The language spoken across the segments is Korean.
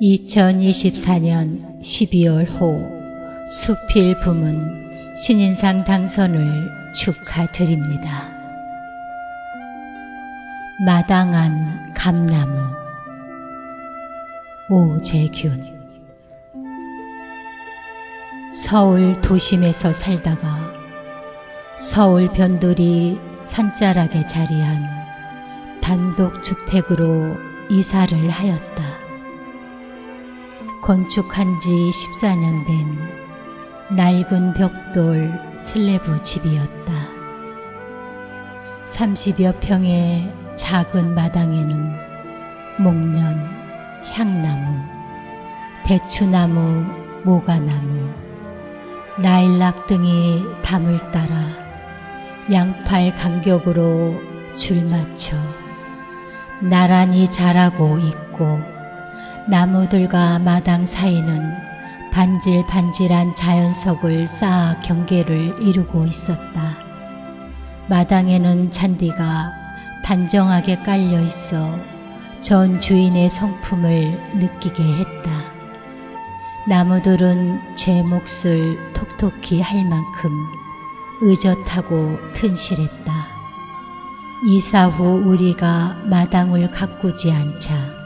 2024년 12월 호 수필 부문 신인상 당선을 축하드립니다. 마당안 감나무 오재균 서울 도심에서 살다가 서울 변돌이 산자락에 자리한 단독주택으로 이사를 하였다. 건축한 지 14년 된 낡은 벽돌 슬래브 집이었다. 30여 평의 작은 마당에는 목련, 향나무, 대추나무, 모가나무, 나일락 등이 담을 따라 양팔 간격으로 줄 맞춰 나란히 자라고 있고 나무들과 마당 사이는 반질반질한 자연석을 쌓아 경계를 이루고 있었다. 마당에는 잔디가 단정하게 깔려 있어 전 주인의 성품을 느끼게 했다. 나무들은 제 몫을 톡톡히 할 만큼 의젓하고 튼실했다. 이사 후 우리가 마당을 가꾸지 않자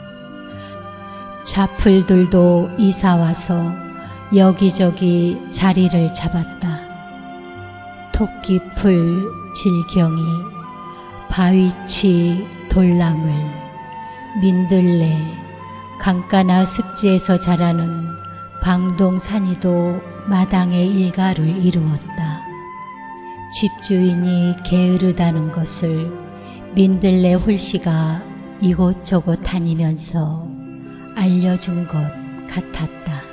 자풀들도 이사 와서 여기저기 자리를 잡았다. 토끼풀, 질경이, 바위치, 돌나물, 민들레, 강가나 습지에서 자라는 방동산이도 마당의 일가를 이루었다. 집주인이 게으르다는 것을 민들레 홀씨가 이곳저곳 다니면서 알려준 것 같았다.